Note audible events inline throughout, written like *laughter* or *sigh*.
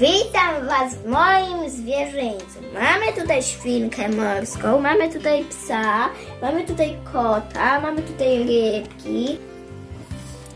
Witam Was w moim zwierzyńcu. Mamy tutaj świnkę morską, mamy tutaj psa, mamy tutaj kota, mamy tutaj rybki.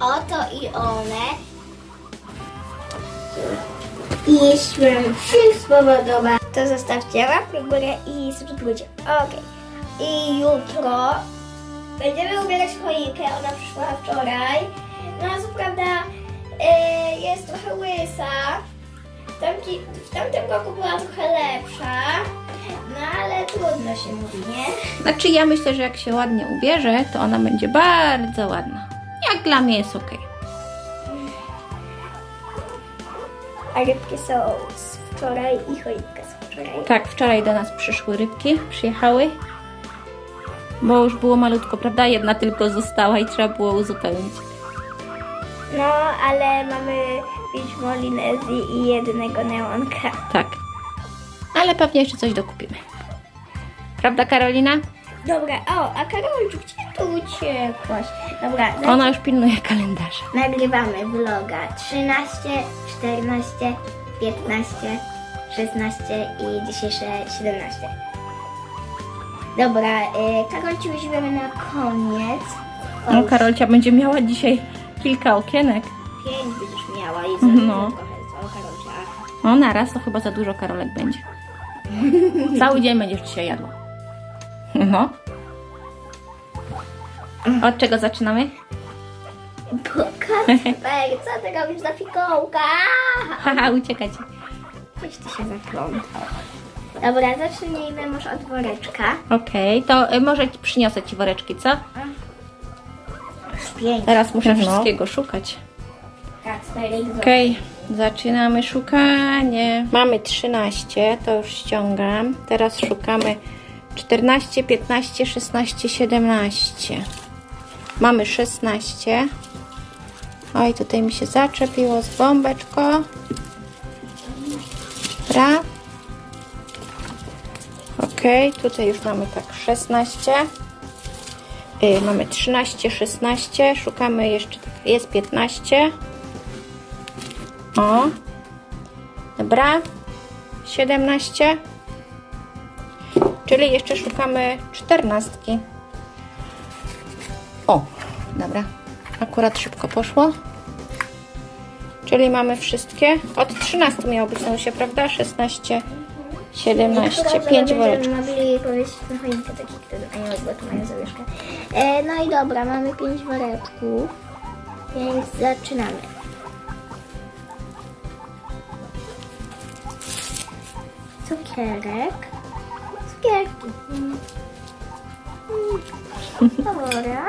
Oto i one. I jeśli Wam film to zostawcie łapkę w górę i subskrybujcie. Okej. I jutro będziemy ubierać choinkę. Ona przyszła wczoraj. No co prawda e, jest trochę łysa. W, tamci, w tamtym roku była trochę lepsza. No ale trudno się mówi, nie? Znaczy ja myślę, że jak się ładnie ubierze, to ona będzie bardzo ładna. Jak dla mnie jest ok. A rybki są z wczoraj i choinka z wczoraj. Tak, wczoraj do nas przyszły rybki, przyjechały. Bo już było malutko, prawda? Jedna tylko została i trzeba było uzupełnić. No, ale mamy pięć molinezji i jednego neonka. Tak. Ale pewnie jeszcze coś dokupimy. Prawda, Karolina? Dobra, o, a Karolciu, gdzie tu uciekłaś? Dobra, na- Ona już pilnuje kalendarza. nagrywamy vloga 13, 14, 15, 16 i dzisiejsze 17. Dobra, y, Karolciu weźmiemy na koniec. O, No, już Karolcia będzie miała dzisiaj kilka okienek. Pięć i za No. no. trochę, co Karolcia? No, naraz to chyba za dużo Karolek będzie. *laughs* Cały dzień będziesz dzisiaj jadła. No. Od czego zaczynamy? Kacper, co ty robisz za fikołka? *laughs* Haha, uciekać. Gdzieś ty się zaplątał. Dobra, zacznijmy może od woreczka. Okej, to y, może ci przyniosę ci woreczki, co? Pięć. Teraz muszę No. wszystkiego szukać. Okej, zaczynamy szukanie. Mamy 13, to już ściągam. Teraz szukamy 14, 15, 16, 17. Mamy 16. Oj, tutaj mi się zaczepiło z bombeczko. Dobra. Okej, tutaj już mamy tak 16. Y, mamy 13, 16. Szukamy jeszcze, jest 15. O. Dobra. 17. Czyli jeszcze szukamy czternastki. O, dobra. Akurat szybko poszło. Czyli mamy wszystkie. Od 13 miało być na się, prawda? 16, 17, 5 woreczków. Mogli powiedzieć na choinkę taki, który aniołek, bo tu mają zawieszkę. E, no i dobra, mamy pięć woreczków, więc zaczynamy. Cukierek. Cukierki. Mm. Mm. Dobra.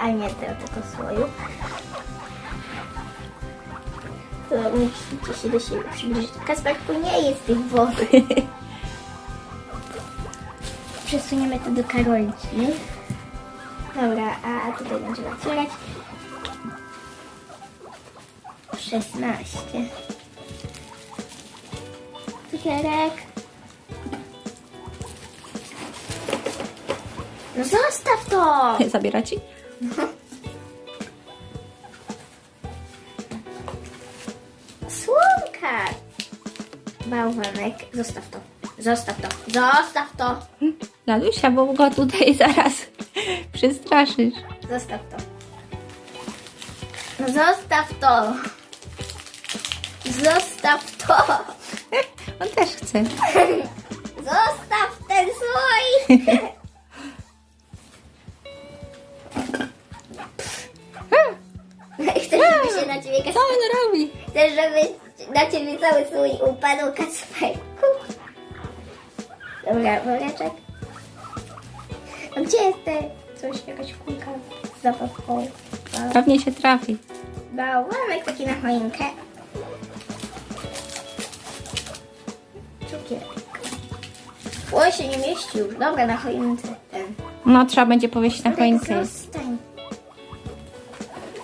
A nie to tylko słoju. To musicie się do siebie przybliżyć. Kasperku, nie jest tych wody. *laughs* Przesuniemy to do Karolci. Dobra, a tutaj będziemy otwierać. 16. Cukierek. No zostaw to! *laughs* Zabiera ci? Słomka! Bałwanek. Zostaw to. Zostaw to. Zostaw to. Lalusia, bo go tutaj *laughs* zaraz przestraszysz. Zostaw to. No zostaw to. Zostaw to. On też chce. Zostaw ten słoik. *laughs* Chcesz, żeby się na ciebie Co on robi? Chcesz, żeby na ciebie cały słoik upadł Kacperku? Dobra, woreczek. A gdzie jest te coś, jakaś kulka z zabawką? A, Pewnie się trafi. Bałwanek taki na choinkę. Cukierek. Oj, się nie mieści już. Dobra, na choince ten. No, trzeba będzie powiesić na. Zostań.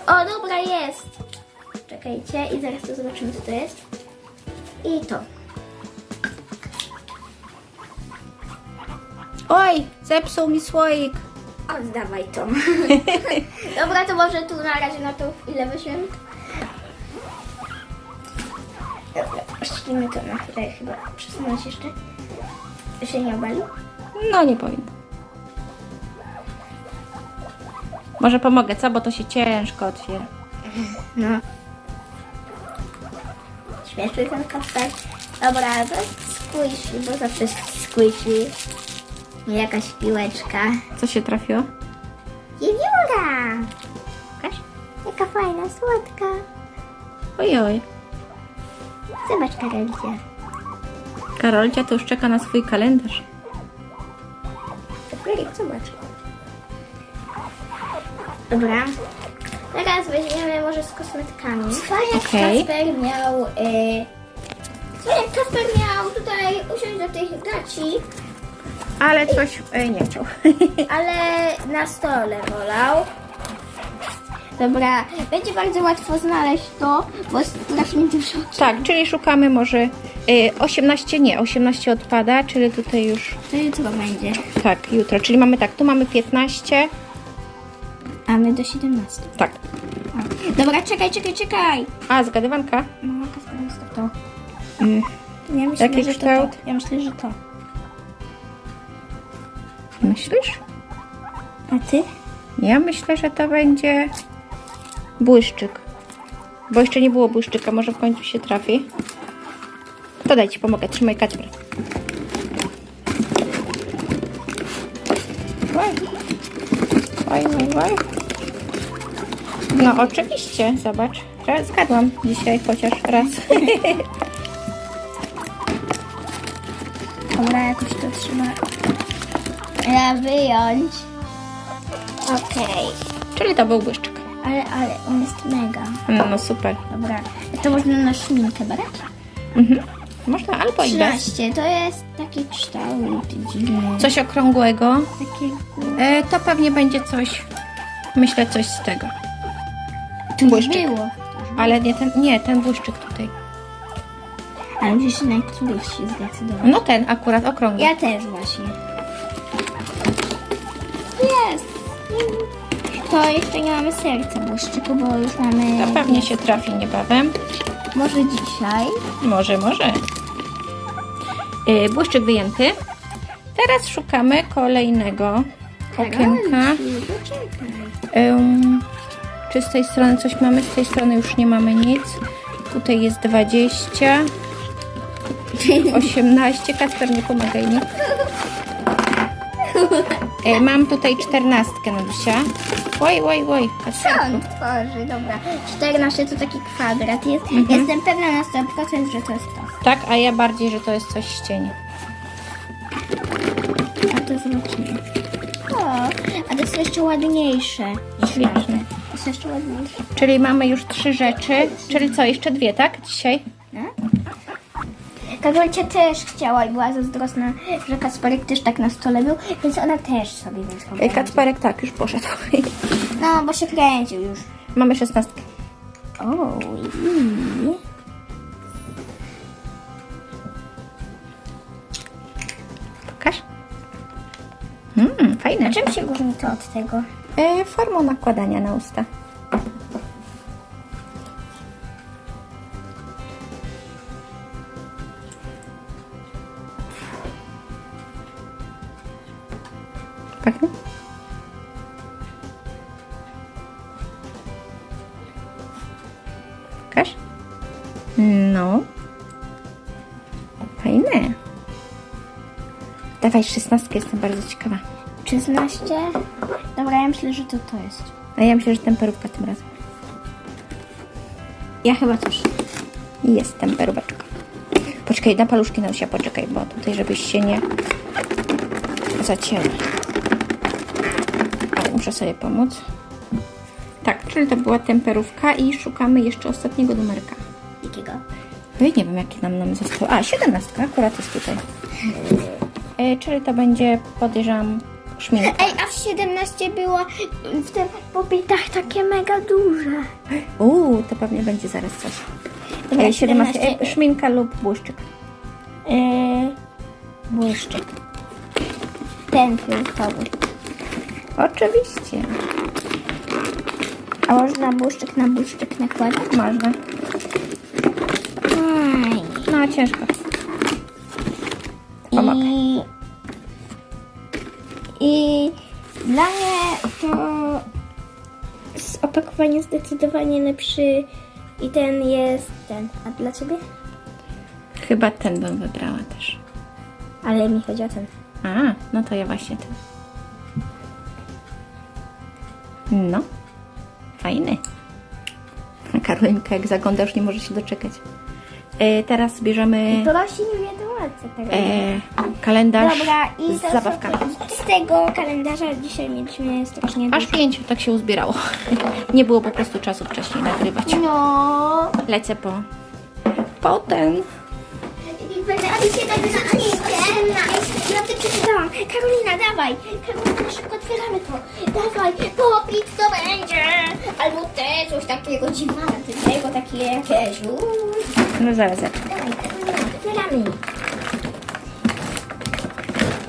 O, dobra, jest. Czekajcie i zaraz to zobaczymy, co to jest. I to. Oj, zepsuł mi słoik. Oddawaj to. *laughs* dobra, to może tu na razie na to ile weźmiemy? Dobra. Musimy to na chwilę chyba przesunąć jeszcze. To się nie obali? No nie powinno. Może pomogę, co? Bo to się ciężko otwiera. No. Śmieszny ten kasper. Dobra, to squishy, bo zawsze squishy. Jakaś piłeczka. Co się trafiło? Wiewióra! Pokaż. Jaka fajna, słodka. Ojoj. Zobacz, Karolcia. Karolcia to już czeka na swój kalendarz. Kasperek, zobacz. Dobra. Teraz weźmiemy może z kosmetkami. Co jak Okej. Kasper miał... Y... Co jak Kasper miał tutaj usiąść do tych gaci, Ale coś e, nie chciał. ale na stole wolał. Dobra, będzie bardzo łatwo znaleźć to, bo strasznie dużo. tak, czyli szukamy może y, 18, nie, 18 odpada, czyli tutaj już To jutro będzie. tak, jutro. Czyli mamy tak, tu mamy 15. A my do 17. Tak. Dobra, czekaj, czekaj, czekaj. A, zgadywanka? No, Kasper jest to. Y, Ja myślę, Jaki że to, kształt? Ja myślę, że to. myślisz? A ty? Ja myślę, że to będzie błyszczyk. Bo jeszcze nie było błyszczyka, może w końcu się trafi. To daj ci pomogę, trzymaj Kacper. Oj. Oj, oj, oj. No oczywiście, zobacz. Zgadłam dzisiaj chociaż raz. *laughs* Dobra, jakoś to trzeba ja wyjąć. Okej. Czyli to był błyszczyk. Ale, ale on jest mega. No, no super. Dobra. To można na szminkę brać? Mhm. Można albo i bez. 13. To jest taki kształt dziwny. Coś okrągłego. Takie... E, to pewnie będzie coś, myślę, coś z tego. Tu Błyszczyk. było. Ale nie ten, nie, ten błyszczyk tutaj. Ale musisz się na któryś się zdecydować. No ten akurat okrągły. Ja też właśnie. To jeszcze nie mamy serca błyszczyku, bo już mamy... To pewnie się trafi niebawem. Może dzisiaj. Może, może. E, błyszczyk wyjęty. Teraz szukamy kolejnego okienka. Em, czy z tej strony coś mamy? Z tej strony już nie mamy nic. Tutaj jest 20. 18. *laughs* Kasper, nie pomagaj mi. *laughs* E, mam tutaj 14 na dzisiaj. Oj, oj, oj. Co on tworzy? Dobra. 14 to taki kwadrat jest. Mhm. Jestem pewna na 100%, że to jest to. Tak, a ja bardziej, że to jest coś z cieni. A to zobaczymy. O, a to jest jeszcze ładniejsze. Śliczne. To jest jeszcze ładniejsze. Czyli mamy już trzy rzeczy. Czyli co, jeszcze dwie, tak? Dzisiaj? Karolcia też chciała i była zazdrosna, że Kasperek też tak na stole był, więc ona też sobie wzięła. E, Kacperek tak, już poszedł. No, bo się kręcił już. mamy 16. O, i... Pokaż. Mmm, fajne. A czym się różni to od tego? E, formą nakładania na usta. Dawaj szesnastkę, jestem bardzo ciekawa. 16? Dobra, ja myślę, że to to jest. A ja myślę, że temperówka tym razem. Ja chyba też. Jest temperóweczka. Poczekaj, na paluszki nam się poczekaj, bo tutaj żebyś się nie zacięła. Ale muszę sobie pomóc. Tak, czyli to była temperówka i szukamy jeszcze ostatniego numerka. Jakiego? Oj, nie wiem, jaki nam nam został. A, 17 akurat jest tutaj. E, czyli to będzie, podejrzewam, szminka. Ej, a w 17 było w tym popitach takie mega duże. Uuu, to pewnie będzie zaraz coś. Dobra, E, 17, 17. e, szminka lub błyszczyk. Yy, błyszczyk. Ten fioletowy. Oczywiście. A można błyszczyk na błyszczyk nakładać? Można. No ciężko. Dla mnie to z opakowania zdecydowanie lepszy i ten jest ten. A dla ciebie? Chyba ten bym wybrała też. Ale mi chodzi o ten. A, no to ja właśnie ten. No, fajny. Karolinka, jak zaglądasz, nie może się doczekać. E, teraz bierzemy Prosi nie wiadomości tego. e, kalendarz Dobra, i z to zabawkami. są- Z tego kalendarza dzisiaj mieliśmy strasznie Aż dużo. pięciu tak się uzbierało. *laughs* Nie było po prostu czasu wcześniej nagrywać. No. Lecę po, po ten. Ale się tak na. Ja ty przeczytałam. Karolina, dawaj. Karolina, szybko otwieramy to. Dawaj, popić to będzie. Albo te coś takiego dziwnego, takie jakieś. Uuu. No zaraz, zaraz. Dawaj, otwieramy.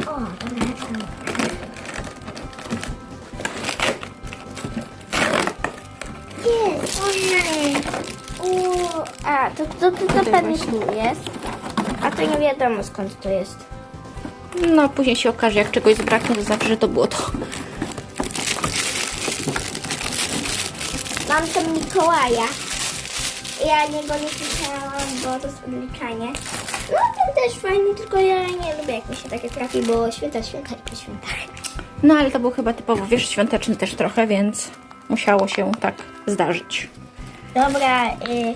O, dobra, otwieramy. Jest, ojej. Uuu, a, to, to, to, to pewnie tu jest. A to nie wiadomo skąd to jest. No, później się okaże, jak czegoś zabraknie, to znaczy, że to było to. Mam tam Mikołaja. Ja niego nie bo to jest odliczanie. No ten też fajny, tylko ja nie lubię jak mi się takie trafi, bo święta, święta i po świętach. No, ale to był chyba typowo, wiesz, świąteczny też trochę, więc musiało się tak zdarzyć. Dobra, y,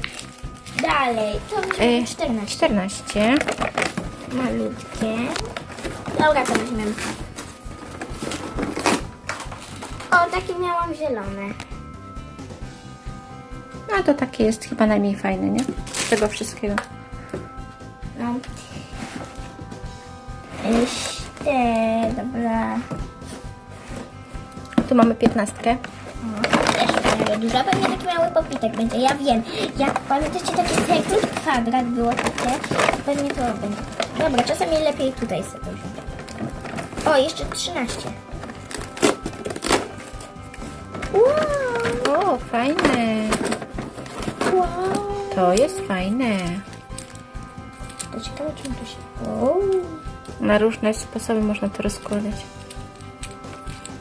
dalej. To Y, 14. 14. Malutkie. Dobra, to weźmiemy. O, takie miałam zielone. No to takie jest chyba najmniej fajne, nie? Z tego wszystkiego. No. Jeszcze, dobra. Tu mamy 15. O, też dużo. Pewnie taki mały popitek będzie. Ja wiem. Jak pamiętacie taki cykl kwadrat było takie? Pewnie to będzie. Dobra, czasami lepiej tutaj sobie. O, jeszcze 13. Wow, O, fajne. wow. To jest fajne. To ciekawe, czym to się... O. Na różne sposoby można to rozkładać.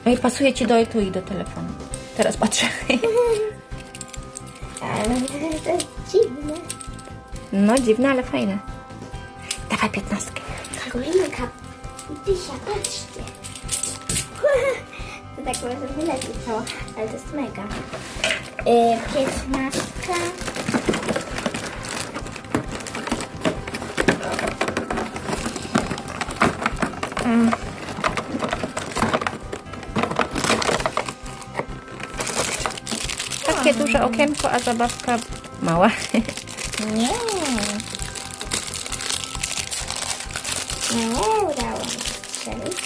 No i pasuje Ci do tu i do telefonu. Teraz patrzę. *laughs* Ale to jest dziwne. No, dziwne, ale fajne. Dawaj 15. Karolinka, Dysia, patrzcie. *laughs* To tak może wyleci co, ale to jest mega. Yy, Piętnastka. Mm, Takie duże okienko, a zabawka mała. Nie. Nie udało mi się strzelić.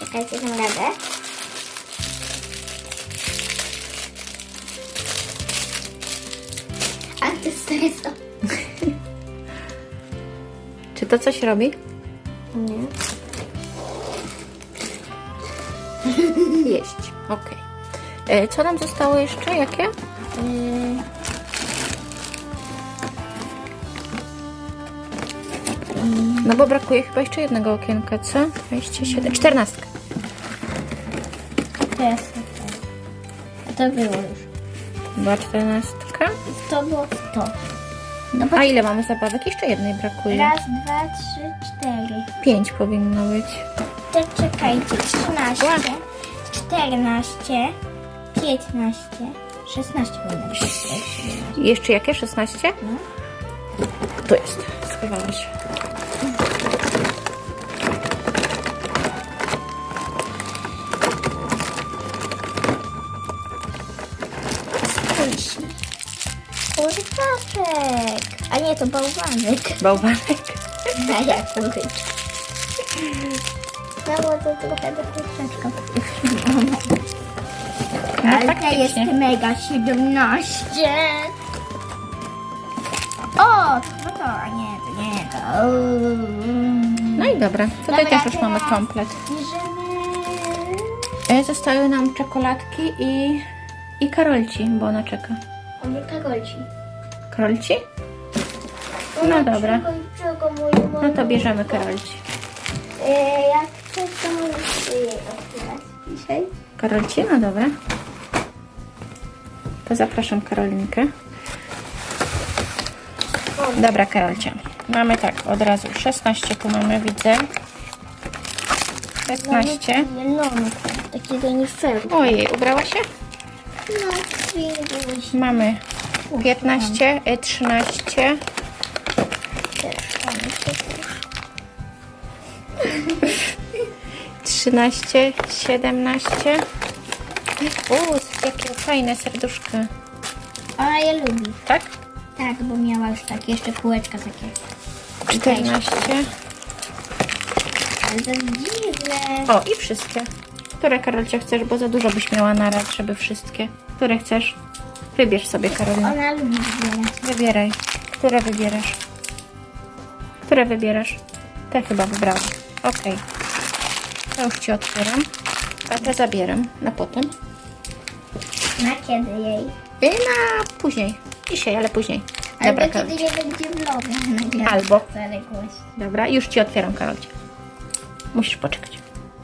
Czekajcie, dam radę. Antystreso. Czy to coś robi? Nie. *laughs* Jeść. Okej. E, Co nam zostało jeszcze? Jakie? Yy, No bo brakuje chyba jeszcze jednego okienka, co? 27. 14. to jest to było już. Była 14. To było to. A ile mamy zabawek? Jeszcze jednej brakuje. Raz, dwa, trzy, cztery. 5 powinno być. To czekajcie. 13, 14, 15, 16 powinno być. Jeszcze jakie? 16? No. Tu jest. Spójrz. Kurczaczek. A nie, to bałwanek. Bałwanek. A ja kurczak. No bo to trochę do kurczaczka. No Ale faktycznie. jest mega 17. O, to chyba to, a nie, to nie to. No i dobra. Tutaj Dobra, też już mamy teraz komplet. Bierzemy... E, Zostały nam czekoladki i, i Karolci, bo ona czeka. O nie, Karolci. Karolci? No dobra. No to bierzemy Karolci. E, jak chcesz, to możesz jej otwierać dzisiaj. Karolci, no dobra. To zapraszam Karolinkę. Dobra, Karolcia. Mamy tak, od razu 16 tu mamy, widzę. 16. Zielony, takiego nie fair. Ojej, ubrała się? No. Mamy 15, y, 13, Też on się też. 13, 17. Uuu, jakie fajne serduszka. Ona je lubi. Tak? Tak, bo miała już takie jeszcze kółeczka takie. 14. Ale to jest dziwne. O, i wszystkie. Które Karolcia chcesz, bo za dużo byś miała na rad, żeby wszystkie. Które chcesz? Wybierz sobie, Karolina. Ona lubi zbierać. Wybieraj. Które wybierasz? Które wybierasz? Te chyba wybrałam. Okej. To już Ci otwieram. A te zabieram na potem. Na kiedy jej? I na później. Dzisiaj, ale później. Dobra, Albo kiedy nie będzie nagrać *laughs* Albo. zaległość. Dobra, już Ci otwieram, Karolcie. Musisz poczekać.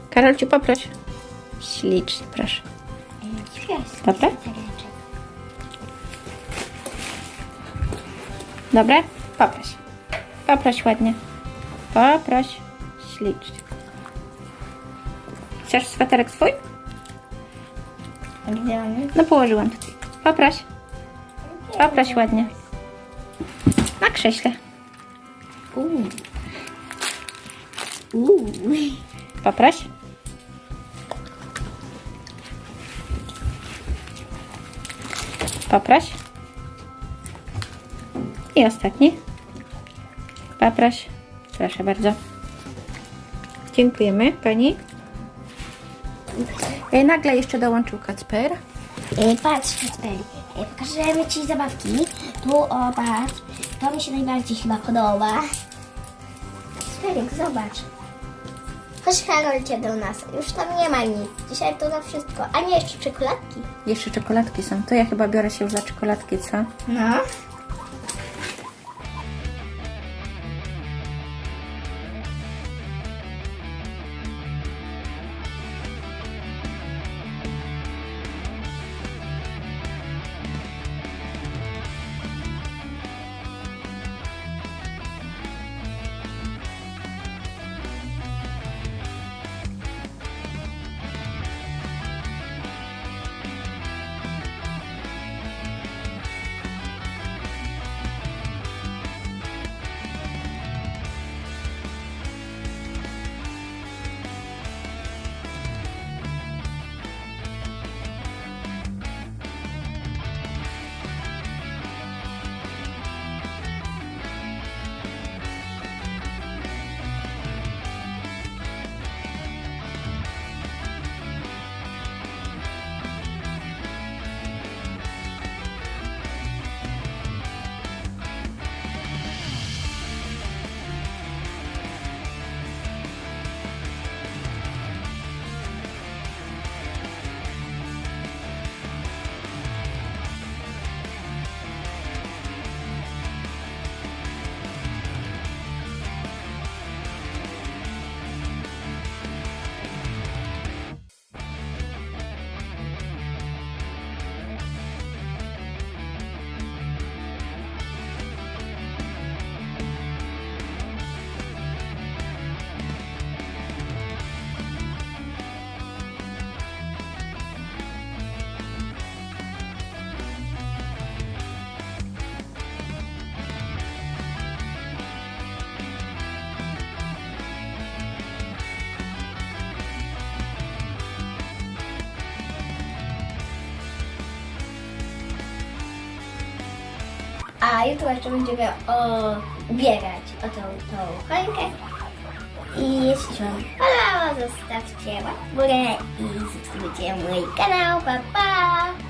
Karolciu, poproś. Ślicznie, proszę. Dobra? Dobre? Poproś. Poproś ładnie. Poproś. Ślicznie. Chcesz sweterek swój? A Gdzie on jest? No położyłam tutaj. Poproś. Poproś ładnie. Na krześle. Uuu. Uuu. Poproś. Poproś. I ostatni. Poproś. Proszę bardzo. Dziękujemy pani. E, Nagle jeszcze dołączył Kacper. E, patrz, Kacperi, e, pokażemy Ci zabawki. Tu, o, patrz. To mi się najbardziej chyba podoba. Kacperek, zobacz. Chodź, Karolcie, do nas. Już tam nie ma nic. Dzisiaj to za wszystko. A nie, jeszcze czekoladki. Jeszcze czekoladki są. To ja chyba biorę się za czekoladki, co? No. Jutro jeszcze będziemy o, ubierać o tą, tą choinkę. I jeśli Wam podobało, zostawcie łapkę w górę i subskrybujcie mój kanał. Pa, pa!